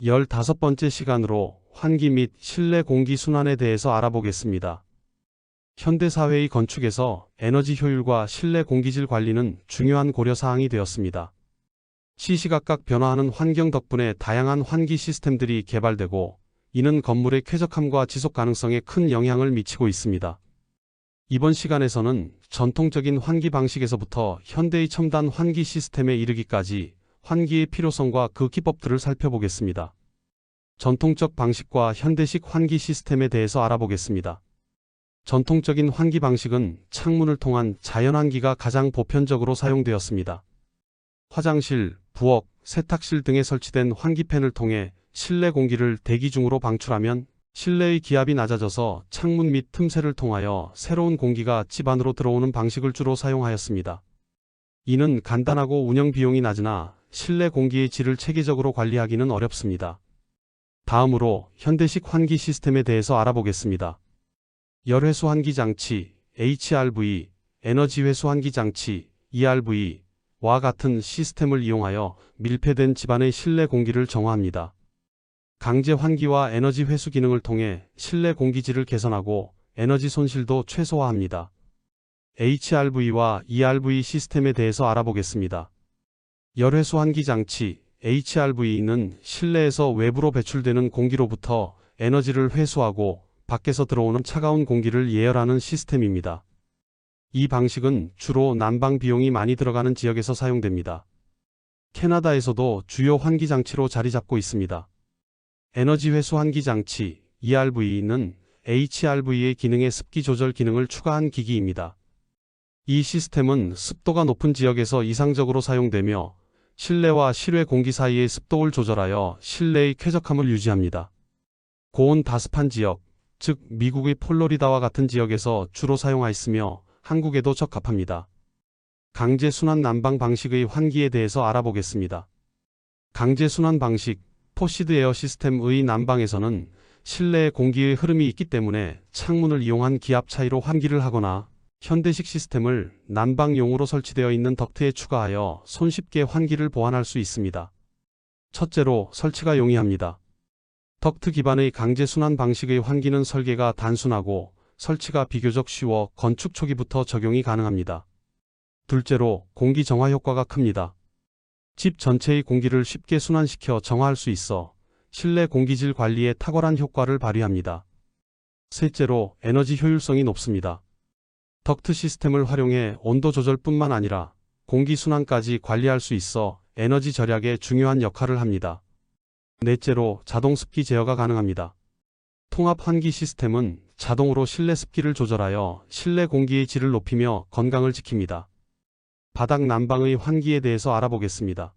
15번째 시간으로 환기 및 실내 공기 순환에 대해서 알아보겠습니다. 현대사회의 건축에서 에너지 효율과 실내 공기질 관리는 중요한 고려사항이 되었습니다. 시시각각 변화하는 환경 덕분에 다양한 환기 시스템들이 개발되고 이는 건물의 쾌적함과 지속 가능성에 큰 영향을 미치고 있습니다. 이번 시간에서는 전통적인 환기 방식에서부터 현대의 첨단 환기 시스템에 이르기까지 환기의 필요성과 그 기법들을 살펴보겠습니다. 전통적 방식과 현대식 환기 시스템에 대해서 알아보겠습니다. 전통적인 환기 방식은 창문을 통한 자연환기가 가장 보편적으로 사용되었습니다. 화장실, 부엌, 세탁실 등에 설치된 환기팬을 통해 실내 공기를 대기 중으로 방출하면 실내의 기압이 낮아져서 창문 및 틈새를 통하여 새로운 공기가 집 안으로 들어오는 방식을 주로 사용하였습니다. 이는 간단하고 운영 비용이 낮으나 실내 공기의 질을 체계적으로 관리하기는 어렵습니다. 다음으로 현대식 환기 시스템에 대해서 알아보겠습니다. 열회수 환기 장치, HRV, 에너지 회수 환기 장치, ERV, 와 같은 시스템을 이용하여 밀폐된 집안의 실내 공기를 정화합니다. 강제 환기와 에너지 회수 기능을 통해 실내 공기질을 개선하고 에너지 손실도 최소화합니다. HRV와 ERV 시스템에 대해서 알아보겠습니다. 열회수 환기 장치 HRV는 실내에서 외부로 배출되는 공기로부터 에너지를 회수하고 밖에서 들어오는 차가운 공기를 예열하는 시스템입니다. 이 방식은 주로 난방 비용이 많이 들어가는 지역에서 사용됩니다. 캐나다에서도 주요 환기 장치로 자리 잡고 있습니다. 에너지 회수 환기 장치 ERV는 HRV의 기능에 습기 조절 기능을 추가한 기기입니다. 이 시스템은 습도가 높은 지역에서 이상적으로 사용되며 실내와 실외 공기 사이의 습도를 조절하여 실내의 쾌적함을 유지합니다. 고온 다습한 지역, 즉 미국의 폴로리다와 같은 지역에서 주로 사용하였으며 한국에도 적합합니다. 강제 순환 난방 방식의 환기에 대해서 알아보겠습니다. 강제 순환 방식, 포시드 에어 시스템의 난방에서는 실내에 공기의 흐름이 있기 때문에 창문을 이용한 기압 차이로 환기를 하거나 현대식 시스템을 난방용으로 설치되어 있는 덕트에 추가하여 손쉽게 환기를 보완할 수 있습니다. 첫째로 설치가 용이합니다. 덕트 기반의 강제 순환 방식의 환기는 설계가 단순하고 설치가 비교적 쉬워 건축 초기부터 적용이 가능합니다. 둘째로 공기 정화 효과가 큽니다. 집 전체의 공기를 쉽게 순환시켜 정화할 수 있어 실내 공기질 관리에 탁월한 효과를 발휘합니다. 셋째로 에너지 효율성이 높습니다. 덕트 시스템을 활용해 온도 조절뿐만 아니라 공기 순환까지 관리할 수 있어 에너지 절약에 중요한 역할을 합니다. 넷째로 자동 습기 제어가 가능합니다. 통합 환기 시스템은 자동으로 실내 습기를 조절하여 실내 공기의 질을 높이며 건강을 지킵니다. 바닥 난방의 환기에 대해서 알아보겠습니다.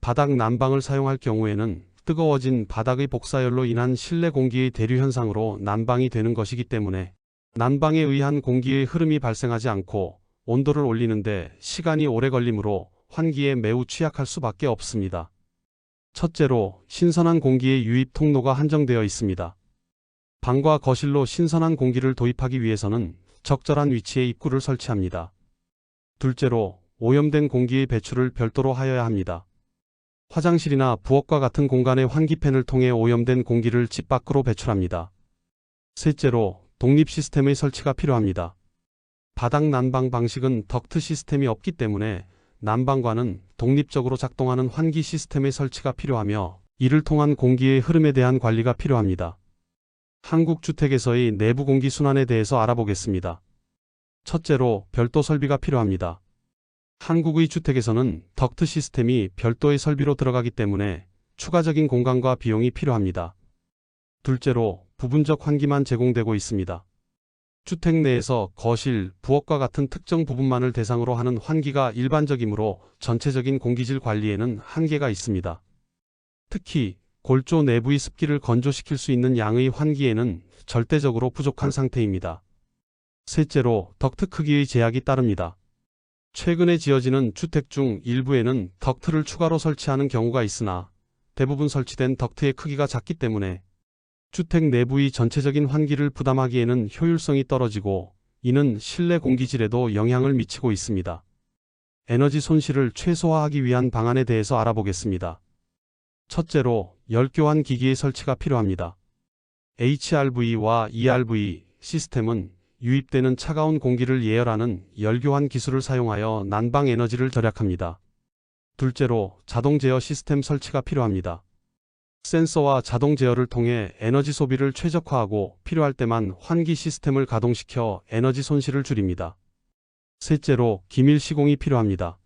바닥 난방을 사용할 경우에는 뜨거워진 바닥의 복사열로 인한 실내 공기의 대류 현상으로 난방이 되는 것이기 때문에 난방에 의한 공기의 흐름이 발생하지 않고 온도를 올리는데 시간이 오래 걸리므로 환기에 매우 취약할 수밖에 없습니다. 첫째로 신선한 공기의 유입 통로가 한정되어 있습니다. 방과 거실로 신선한 공기를 도입하기 위해서는 적절한 위치에 입구를 설치합니다. 둘째로 오염된 공기의 배출을 별도로 하여야 합니다. 화장실이나 부엌과 같은 공간의 환기팬을 통해 오염된 공기를 집 밖으로 배출합니다. 셋째로 독립 시스템의 설치가 필요합니다. 바닥 난방 방식은 덕트 시스템이 없기 때문에 난방관은 독립적으로 작동하는 환기 시스템의 설치가 필요하며 이를 통한 공기의 흐름에 대한 관리가 필요합니다. 한국 주택에서의 내부 공기 순환에 대해서 알아보겠습니다. 첫째로 별도 설비가 필요합니다. 한국의 주택에서는 덕트 시스템이 별도의 설비로 들어가기 때문에 추가적인 공간과 비용이 필요합니다. 둘째로 부분적 환기만 제공되고 있습니다. 주택 내에서 거실, 부엌과 같은 특정 부분만을 대상으로 하는 환기가 일반적이므로 전체적인 공기질 관리에는 한계가 있습니다. 특히 골조 내부의 습기를 건조시킬 수 있는 양의 환기에는 절대적으로 부족한 상태입니다. 셋째로 덕트 크기의 제약이 따릅니다. 최근에 지어지는 주택 중 일부에는 덕트를 추가로 설치하는 경우가 있으나 대부분 설치된 덕트의 크기가 작기 때문에 주택 내부의 전체적인 환기를 부담하기에는 효율성이 떨어지고 이는 실내 공기질에도 영향을 미치고 있습니다. 에너지 손실을 최소화하기 위한 방안에 대해서 알아보겠습니다. 첫째로 열교환 기기의 설치가 필요합니다. HRV와 ERV 시스템은 유입되는 차가운 공기를 예열하는 열교환 기술을 사용하여 난방 에너지를 절약합니다. 둘째로 자동 제어 시스템 설치가 필요합니다. 센서와 자동 제어를 통해 에너지 소비를 최적화하고 필요할 때만 환기 시스템을 가동시켜 에너지 손실을 줄입니다. 셋째로 기밀 시공이 필요합니다.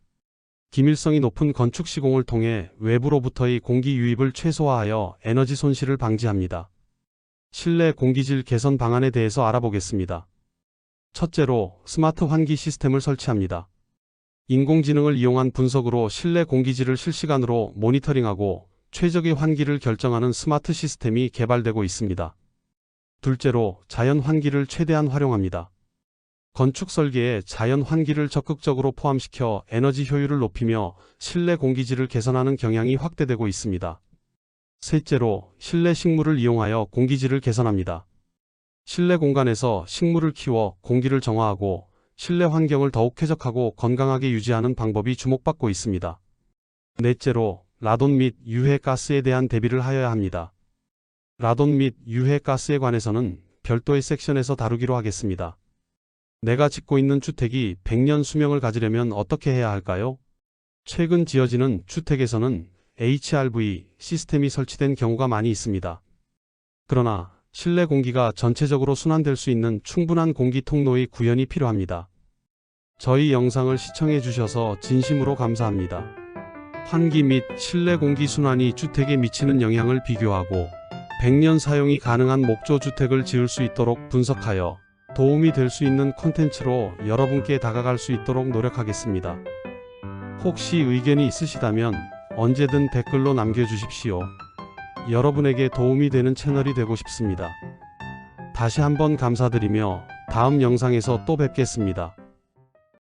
기밀성이 높은 건축 시공을 통해 외부로부터의 공기 유입을 최소화하여 에너지 손실을 방지합니다. 실내 공기질 개선 방안에 대해서 알아보겠습니다. 첫째로 스마트 환기 시스템을 설치합니다. 인공지능을 이용한 분석으로 실내 공기질을 실시간으로 모니터링하고 최적의 환기를 결정하는 스마트 시스템이 개발되고 있습니다. 둘째로 자연 환기를 최대한 활용합니다. 건축 설계에 자연 환기를 적극적으로 포함시켜 에너지 효율을 높이며 실내 공기질을 개선하는 경향이 확대되고 있습니다. 셋째로 실내 식물을 이용하여 공기질을 개선합니다. 실내 공간에서 식물을 키워 공기를 정화하고 실내 환경을 더욱 쾌적하고 건강하게 유지하는 방법이 주목받고 있습니다. 넷째로 라돈 및 유해 가스에 대한 대비를 하여야 합니다. 라돈 및 유해 가스에 관해서는 별도의 섹션에서 다루기로 하겠습니다. 내가 짓고 있는 주택이 100년 수명을 가지려면 어떻게 해야 할까요? 최근 지어지는 주택에서는 HRV 시스템이 설치된 경우가 많이 있습니다. 그러나 실내 공기가 전체적으로 순환될 수 있는 충분한 공기 통로의 구현이 필요합니다. 저희 영상을 시청해 주셔서 진심으로 감사합니다. 환기 및 실내 공기 순환이 주택에 미치는 영향을 비교하고 100년 사용이 가능한 목조 주택을 지을 수 있도록 분석하여 도움이 될 수 있는 콘텐츠로 여러분께 다가갈 수 있도록 노력하겠습니다. 혹시 의견이 있으시다면 언제든 댓글로 남겨주십시오. 여러분에게 도움이 되는 채널이 되고 싶습니다. 다시 한번 감사드리며 다음 영상에서 또 뵙겠습니다.